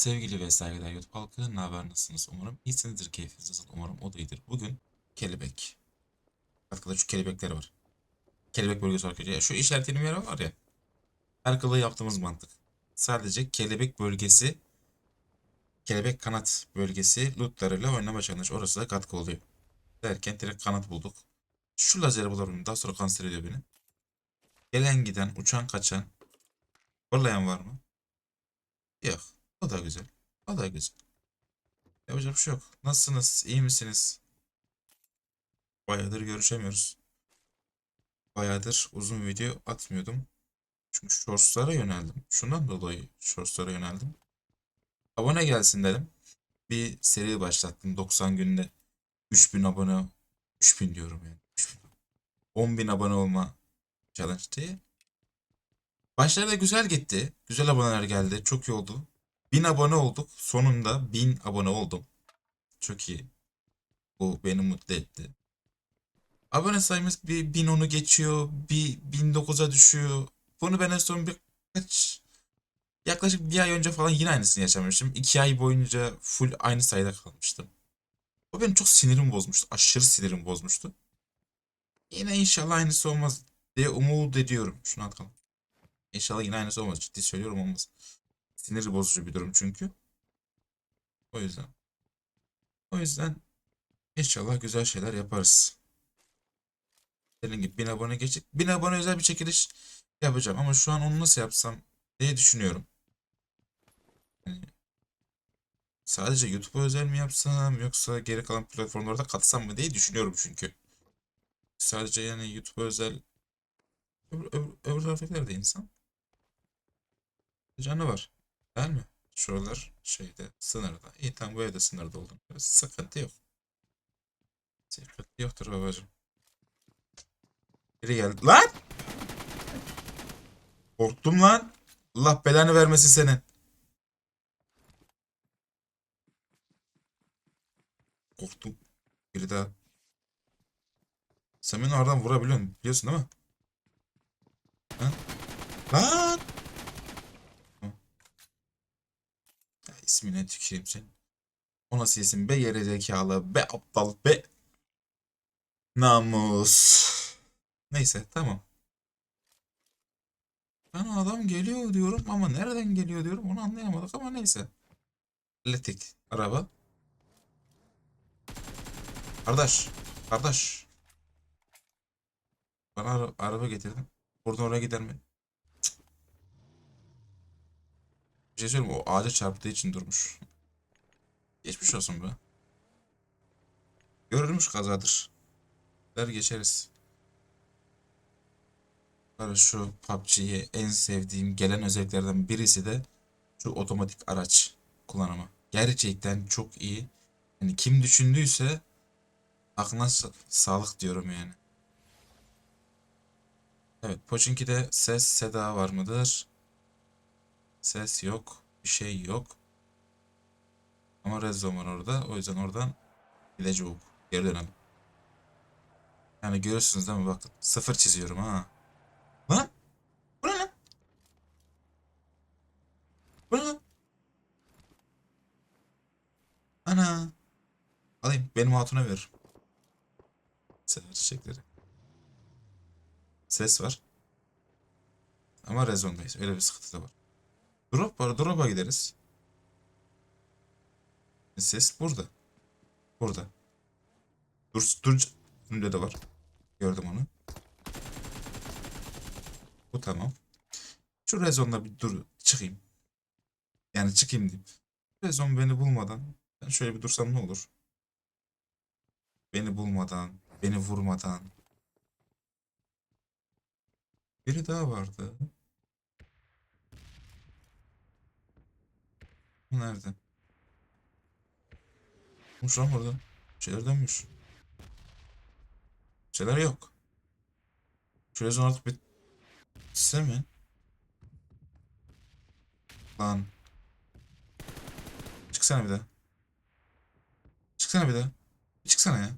Sevgili ve saygıdeğer YouTube halkı, ne haber nasılsınız? Umarım iyisinizdir, keyfiniz nasıl? Umarım o da iyidir. Bugün kelebek. Arkada şu kelebekler var. Kelebek bölgesi arkadaşlar. Şu işaretlediğim yer var ya. Arkada yaptığımız mantık. Sadece kelebek bölgesi, kelebek kanat bölgesi lootlarıyla oynama challenge. Orası da katkı oluyor. Derken direkt kanat bulduk. Şu lazeri bulalım. Daha sonra kanser ediyor beni. Gelen giden, uçan kaçan. Fırlayan var mı? Yok. O da güzel. O da güzel. Yapacak bir şey yok. Nasılsınız? İyi misiniz? Bayağıdır görüşemiyoruz. Bayağıdır uzun video atmıyordum. Çünkü shortslara yöneldim. Şundan dolayı shortslara yöneldim. Abone gelsin dedim. Bir seri başlattım. 90 günde 3000 abone 3000 diyorum yani. 3000. 10.000 abone olma challenge diye. Başlarda güzel gitti. Güzel aboneler geldi. Çok iyi oldu. 1000 abone olduk. Sonunda 1000 abone oldum. Çok iyi. Bu beni mutlu etti. Abone sayımız bir 1010'u geçiyor. Bir 1009'a düşüyor. Bunu ben en son bir kaç yaklaşık bir ay önce falan yine aynısını yaşamıştım. 2 ay boyunca full aynı sayıda kalmıştım. O benim çok sinirimi bozmuştu. Aşırı sinirimi bozmuştu. Yine inşallah aynısı olmaz diye umut ediyorum. Şunu atalım. İnşallah yine aynısı olmaz. Ciddi söylüyorum olmaz. Sinir bozucu bir durum çünkü. O yüzden. O yüzden inşallah güzel şeyler yaparız. Dediğim gibi 1000 abone geçtik. 1000 abone özel bir çekiliş yapacağım. Ama şu an onu nasıl yapsam diye düşünüyorum. Yani sadece YouTube'a özel mi yapsam yoksa geri kalan platformlarda katsam mı diye düşünüyorum çünkü. Sadece yani YouTube'a özel öbür, öbür, öbür taraftakiler de insan. Canı var. Değil mi? Şuralar şeyde sınırda. İyi tamam bu evde sınırda oldum. Sıkıntı yok. Sıkıntı yoktur babacığım. Biri geldi. Lan! Korktum lan. Allah belanı vermesin senin. Korktum. Biri daha. Sen beni oradan vurabiliyorsun. Biliyorsun değil mi? Ha? Lan! Ya ismine tüküreyim senin. O nasıl be geri zekalı be aptal be. Namus. Neyse tamam. Ben adam geliyor diyorum ama nereden geliyor diyorum onu anlayamadık ama neyse. Hallettik. Araba. Kardeş. Kardeş. Bana ara- araba getirdim. Buradan oraya gider mi? Bir şey söyleyeyim? O ağaca çarptığı için durmuş. Geçmiş olsun be. Görülmüş kazadır. Der geçeriz. Şu PUBG'ye en sevdiğim gelen özelliklerden birisi de şu otomatik araç kullanımı. Gerçekten çok iyi. Yani kim düşündüyse aklına sa- sağlık diyorum yani. Evet, Pochinki'de ses seda var mıdır? Ses yok. Bir şey yok. Ama red zone var orada. O yüzden oradan gideceğiz. Geri dönelim. Yani görüyorsunuz değil mi? Bakın. Sıfır çiziyorum ha. Lan! Bu ne lan? Bu ne lan? Ana! Alayım. Benim hatuna veririm. Sever çiçekleri. Ses var. Ama rezondayız. Öyle bir sıkıntı da var. Drop var. Drop'a gideriz. Ses burada. Burada. Dur, dur. Önünde de var. Gördüm onu. Bu tamam. Şu rezonla bir dur çıkayım. Yani çıkayım diyeyim. Rezon beni bulmadan ben şöyle bir dursam ne olur? Beni bulmadan, beni vurmadan. Biri daha vardı. Nerede? Olmuş lan burada. Bir şeyler dönmüş. Şeyler yok. Şu rezon artık Bitse mi? Lan. Çıksana bir daha. Çıksana bir daha. Bir çıksana ya.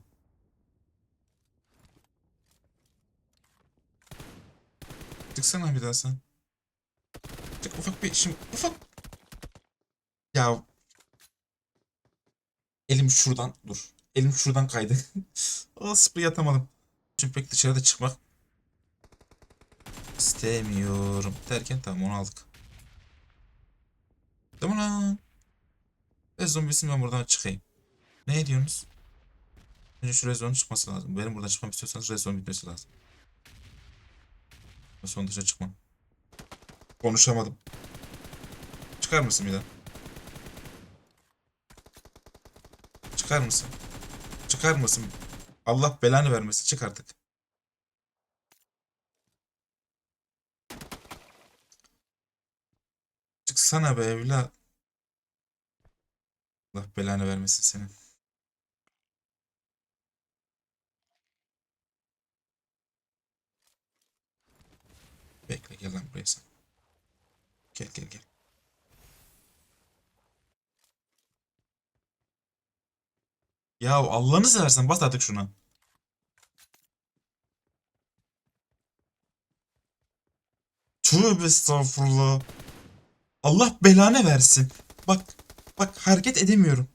Çıksana bir daha sen. Çık ufak bir işim. Ufak. Ya elim şuradan dur. Elim şuradan kaydı. Aa sprey atamadım. Şimdi pek dışarıda çıkmak istemiyorum derken tamam onu aldık. Tamam lan. Ve zombisin ben buradan çıkayım. Ne diyorsunuz? Önce şu rezonun çıkması lazım. Benim buradan çıkmam istiyorsanız rezon bitmesi lazım. Son dışarı çıkmam. Konuşamadım. Çıkar mısın bir daha? Çıkar mısın? Çıkar mısın? Allah belanı vermesin. Çık artık. Çıksana be evlat. Allah belanı vermesin senin. Bekle gel lan buraya sen. Gel gel gel. Ya Allah'ını seversen bas artık şuna. Tövbe estağfurullah. Allah belanı versin. Bak bak hareket edemiyorum.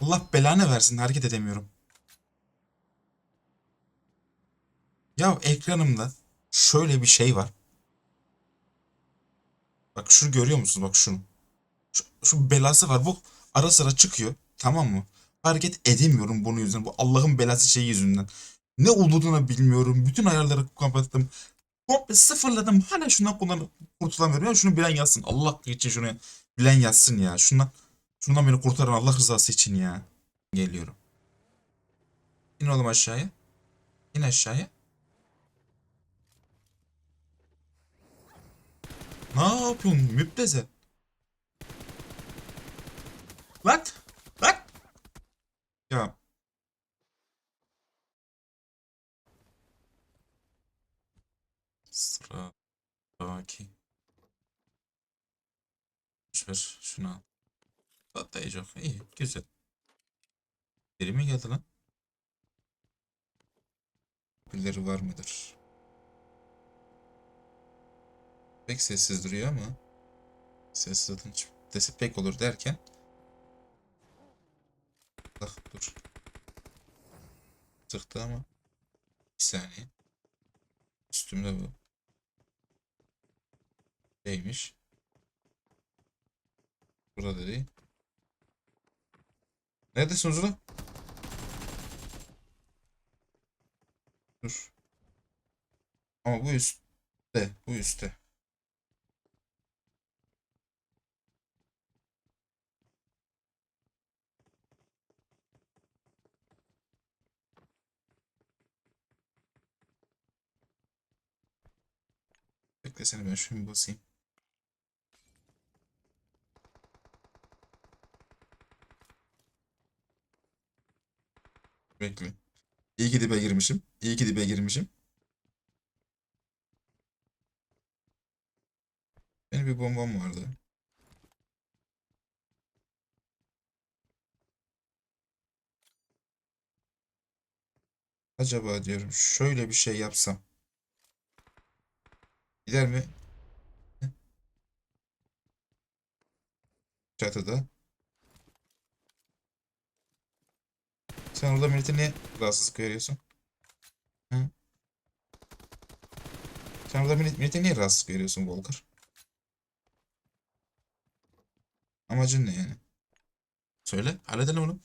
Allah belanı versin hareket edemiyorum. Ya ekranımda şöyle bir şey var. Bak şunu görüyor musunuz? Bak şunu. Şu, şu belası var. Bu ara sıra çıkıyor. Tamam mı? Hareket edemiyorum bunun yüzünden. Bu Allah'ın belası şey yüzünden. Ne olduğunu bilmiyorum. Bütün ayarları kapattım. Komple sıfırladım. Hala şundan kullanıp kurtulamıyorum. Ya şunu bilen yazsın. Allah için şunu bilen yazsın ya. Şundan, şundan beni kurtarın Allah rızası için ya. Geliyorum. İn oğlum aşağıya. İn aşağıya. Ne yapıyorsun müptezel? Lan! Ya. Sıra. Baki. Boşver şunu al. Patlayacak. İyi güzel. Biri mi geldi lan? Birileri var mıdır? Pek sessiz duruyor ama sessiz atınç desi pek olur derken Bak dur. Çıktı ama bir saniye. Üstümde bu. Neymiş? Burada değil. Neredesiniz ulan? Dur. Ama bu üstte. Bu üstte. Bekle seni ben şunu basayım. Bekle. İyi ki dibe girmişim. İyi ki dibe girmişim. Benim bir bombam vardı. Acaba diyorum şöyle bir şey yapsam. Gider mi? Çatıda. Sen orada millete niye rahatsızlık veriyorsun? Hı? Sen orada millet, millete niye rahatsızlık veriyorsun Volker? Amacın ne yani? Söyle, halledelim onu.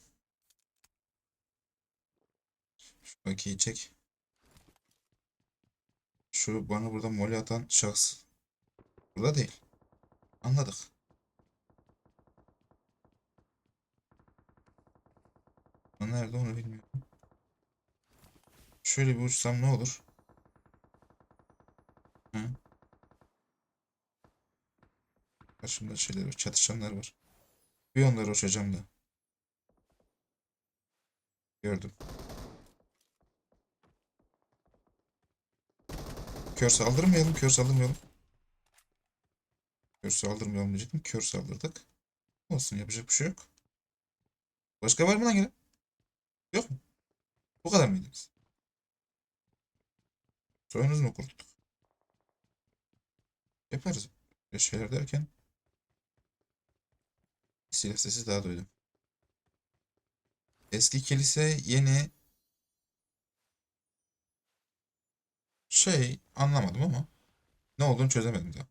Şu bakiyi çek. Şu bana burada moli atan şahs. Burada değil. Anladık. Nerede onu bilmiyorum. Şöyle bir uçsam ne olur? Hı? Karşımda şeyler var, çatışanlar var. Bir onları uçacağım da. Gördüm. Kör saldırmayalım, kör saldırmayalım. Kör saldırmayalım diyecektim. Kör saldırdık. Olsun yapacak bir şey yok. Başka var mı lan gene? Yok mu? Bu kadar mıydınız? Soyunuz mu kurtuldu? Yaparız. Böyle şeyler derken silah sesi daha duydum. Eski kilise yeni şey anlamadım ama ne olduğunu çözemedim daha.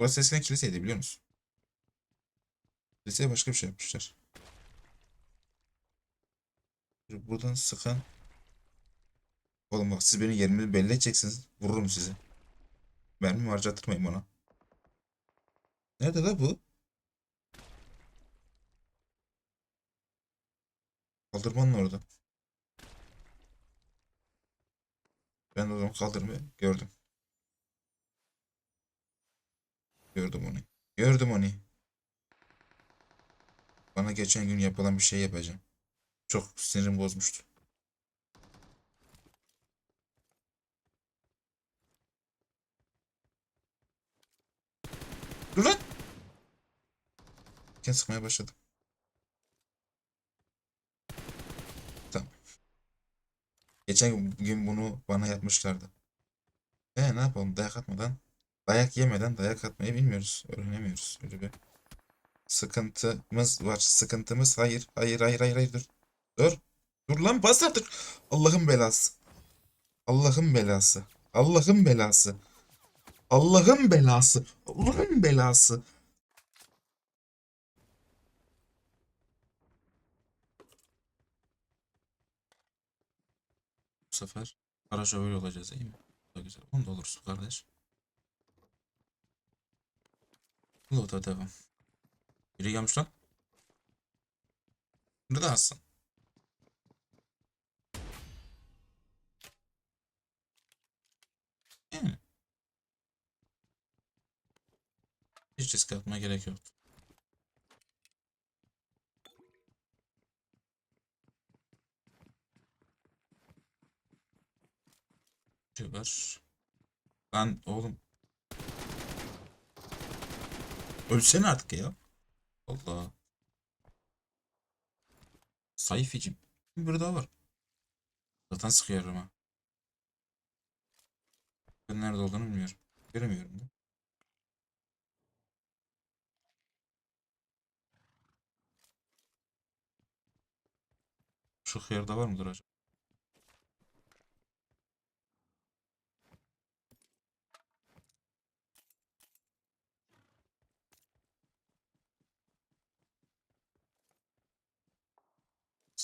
Burası eskiden kiliseydi biliyor musun? Kiliseye başka bir şey yapmışlar. Buradan sıkan Oğlum bak siz benim yerimi belli edeceksiniz. Vururum sizi. Mermi harcatırmayın bana. Nerede la bu? Kaldırmanın orada. Ben o zaman kaldırmayı gördüm. Gördüm onu. Gördüm onu. Bana geçen gün yapılan bir şey yapacağım. Çok sinirim bozmuştu. Dur lan! Ken sıkmaya başladım. Tamam. Geçen gün bunu bana yapmışlardı. E ne yapalım dayak atmadan, dayak yemeden dayak atmayı bilmiyoruz. Öğrenemiyoruz. Öyle bir sıkıntımız var. Sıkıntımız hayır. Hayır hayır hayır hayır dur. Dur. Dur lan bas. Allah'ın belası. Allah'ın belası. Allah'ın belası. Allah'ın belası. Allah'ın belası. Sefer para şövalye olacağız iyi mi? Bu da güzel. Onu da olursun kardeş. Loot'a devam. Biri gelmiş lan. Burada alsın. Hiç risk atmaya gerek yok. Var. Lan oğlum. Ölsene artık ya. Allah. Sayficim. Bir daha var. Zaten sıkıyorum ha. Ben nerede olduğunu bilmiyorum. Göremiyorum da. Şu hıyarda var mıdır acaba?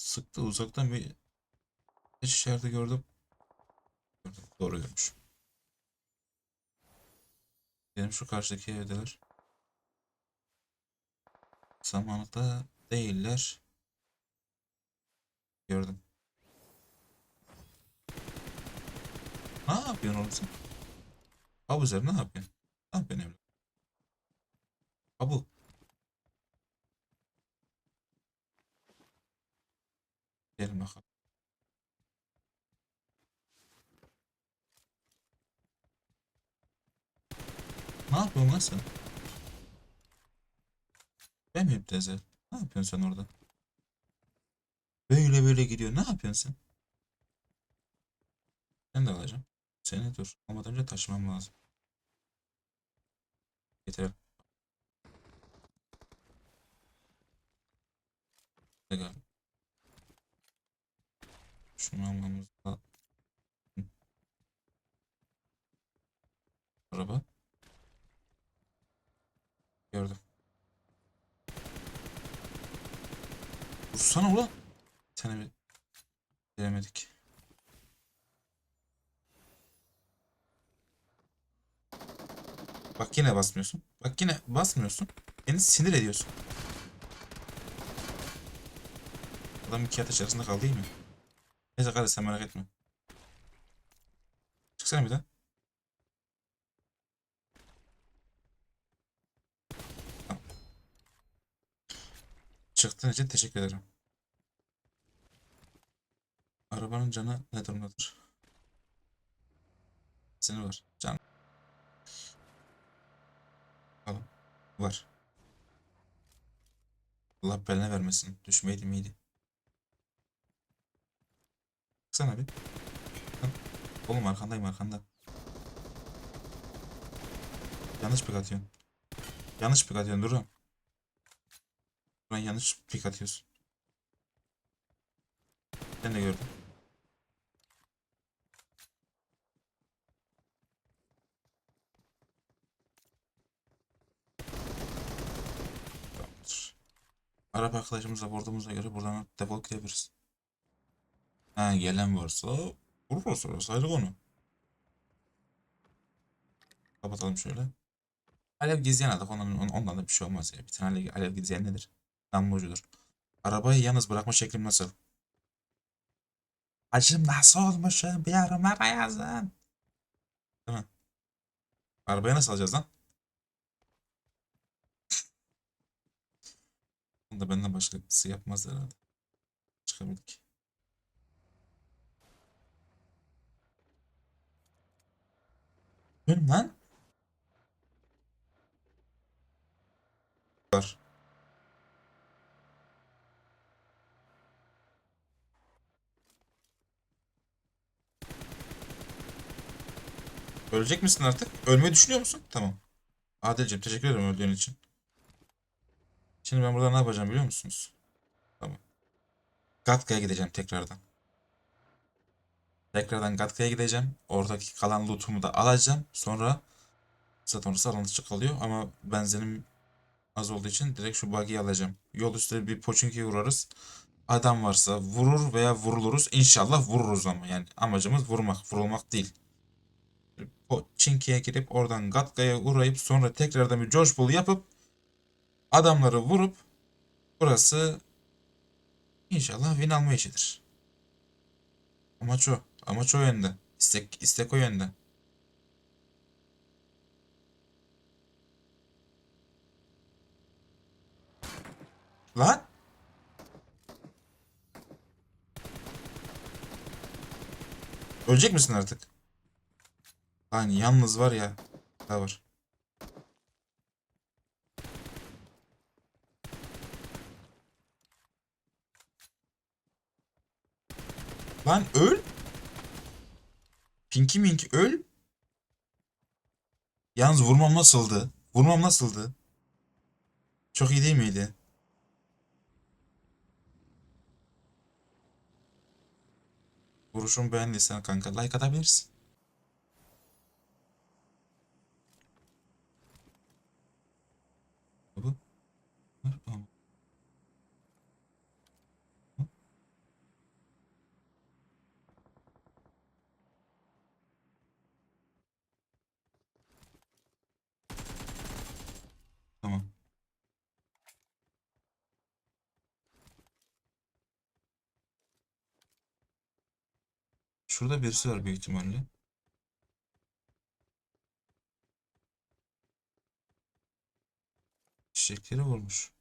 Sıktı uzaktan bir hiç işareti gördüm. Gördüm. Doğru görmüş. Benim şu karşıdaki evdeler. Zamanında değiller. Gördüm. Ne yapıyorsun oğlum sen? Abuzer ne yapıyorsun? Ne yapıyorsun evlat? Abu. Gelin bakalım. Ne yapıyorsun lan sen? Ben mi müptezel? Ne yapıyorsun sen orada? Böyle böyle gidiyor. Ne yapıyorsun sen? Ben de alacağım. Seni dur. Olmadan önce taşımam lazım. Getirelim. Gel. Şunu almamız lazım. Araba. Gördüm. Vursana ulan. Seni bir denemedik. Bak yine basmıyorsun. Bak yine basmıyorsun. Beni sinir ediyorsun. Adam iki ateş arasında kaldı değil mi? Neyse kardeş sen merak etme. Çıksana bir daha. Tamam. Çıktığın için teşekkür ederim. Arabanın canı ne durumdadır? Sinir var. Can. Bakalım. Var. Allah belanı vermesin. Düşmeydi miydi? Baksana bir. Oğlum arkandayım arkanda. Yanlış pik atıyorsun. Yanlış pik atıyorsun durum. Ben yanlış pik atıyorsun. Ben de gördüm. Tamamdır. Arap arkadaşımızla vurduğumuza göre buradan defol gidebiliriz. Ha gelen varsa vururuz orası ayrı konu. Kapatalım şöyle. Alev gizleyen adak ondan, ondan da bir şey olmaz ya. Bir tane alev, alev gizleyen nedir? Namlucudur. Arabayı yalnız bırakma şeklim nasıl? Acım nasıl olmuşum? Bir yorumlara yazın. Değil mi? Arabayı nasıl alacağız lan? Bunu da benden başkası yapmaz herhalde. Çıkabildik. Benim lan. Var. Ölecek misin artık? Ölmeyi düşünüyor musun? Tamam. Adilciğim teşekkür ederim öldüğün için. Şimdi ben burada ne yapacağım biliyor musunuz? Tamam. Gatka'ya gideceğim tekrardan. Tekrardan Gatka'ya gideceğim. Oradaki kalan lootumu da alacağım. Sonra zaten orası alan dışı kalıyor ama benzinim az olduğu için direkt şu buggy'yi alacağım. Yol üstü bir Pochinki'ye uğrarız. Adam varsa vurur veya vuruluruz. İnşallah vururuz ama yani amacımız vurmak, vurulmak değil. Pochinki'ye girip oradan Gatka'ya uğrayıp sonra tekrardan bir George Bull yapıp adamları vurup burası inşallah win alma işidir. Amaç o. Amaç o yönde. İstek, istek o yönde. Lan! Ölecek misin artık? Lan yalnız var ya. Daha var. Lan öl. Pinky Mink öl. Yalnız vurmam nasıldı? Vurmam nasıldı? Çok iyi değil miydi? Vuruşumu beğendiysen kanka like atabilirsin. Bu. Tamam. Tamam. Şurada birisi var büyük ihtimalle. Çiçekleri vurmuş.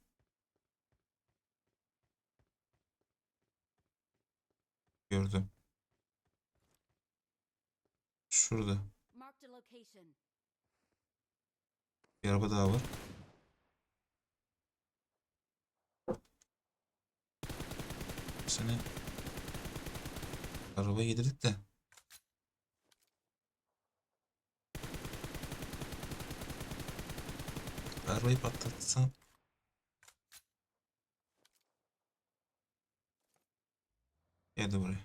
Gördüm. Şurada. Bir araba daha var. Seni araba yedirdik de. Arabayı patlatsam. Geldi buraya.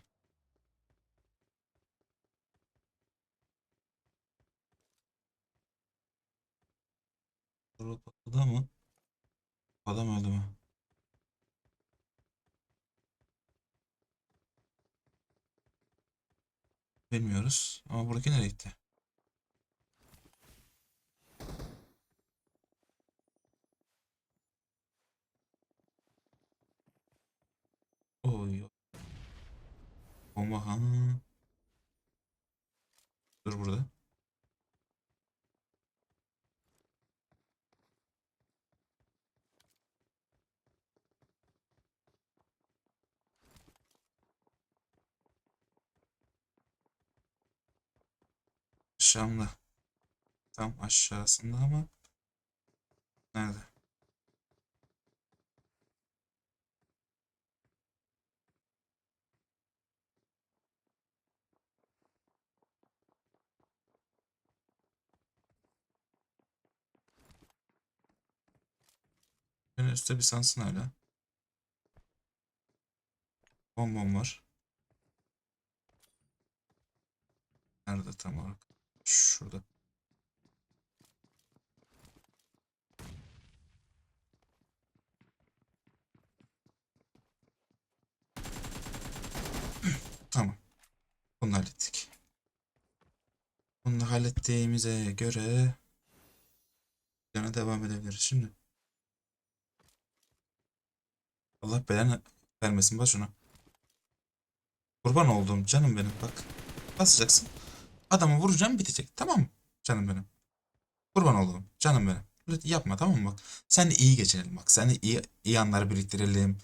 Araba patladı mı? Adam öldü mü? Bilmiyoruz. Ama buradaki nereye gitti? Oy. Bomba ha. Dur burada. Aşağımda. Tam aşağısında ama nerede? Beni üstte bir sansın hala. Bombom var. Nerede tam olarak? Şurada. Tamam. Bunu hallettik. Bunu hallettiğimize göre yana devam edebiliriz şimdi. Allah belanı vermesin bak şuna. Kurban olduğum canım benim bak. Basacaksın. Adamı vuracağım bitecek. Tamam mı? Canım benim. Kurban olduğum canım benim. Yapma tamam mı bak. Sen de iyi geçinelim bak. Sen de iyi, iyi anlar biriktirelim.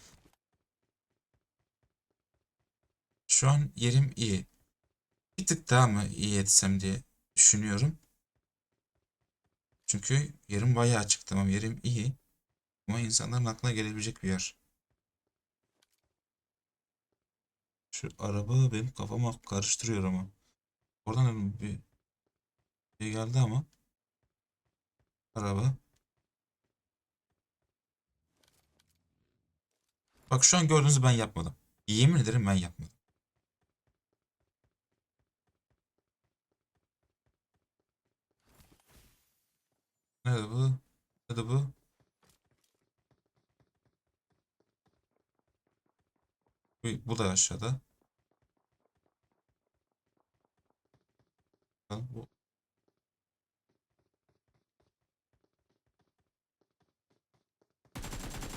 Şu an yerim iyi. Bir tık daha mı iyi etsem diye düşünüyorum. Çünkü yerim bayağı açık tamam yerim iyi. Ama insanların aklına gelebilecek bir yer. Şu araba benim kafama karıştırıyor ama. Oradan bir şey geldi ama. Araba. Bak şu an gördüğünüzü ben yapmadım. Yemin ederim ben yapmadım. Nerede bu? Nerede bu? Bu, da aşağıda. Bu.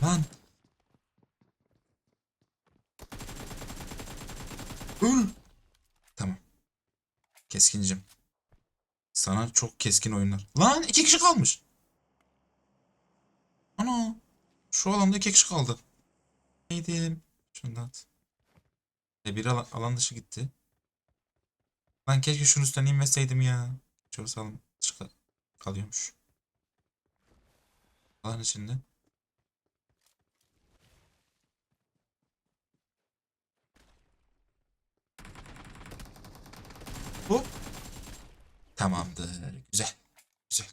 Lan. Öl. Tamam. Keskincim. Sana çok keskin oyunlar. Lan iki kişi kalmış. Ana. Şu alanda iki kişi kaldı. Neydi? Şunu da at. E biri alan, alan dışı gitti. Lan keşke şunun üstten inmeseydim ya. Çok sağlam dışı kal- kalıyormuş. Alan içinde. Hop. Tamamdır. Güzel. Güzel.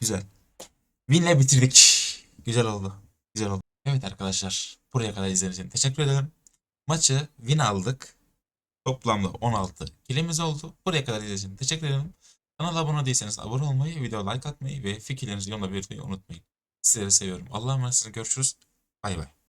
Güzel. Win'le bitirdik. Güzel oldu. Güzel oldu. Evet arkadaşlar. Buraya kadar izlediğiniz için teşekkür ederim. Maçı win aldık. Toplamda 16 kilimiz oldu. Buraya kadar izlediğiniz için teşekkür ederim. Kanala abone değilseniz abone olmayı, video like atmayı ve fikirlerinizi yorumla belirtmeyi unutmayın. Sizleri seviyorum. Allah'a emanet olun. Görüşürüz. Bay bay.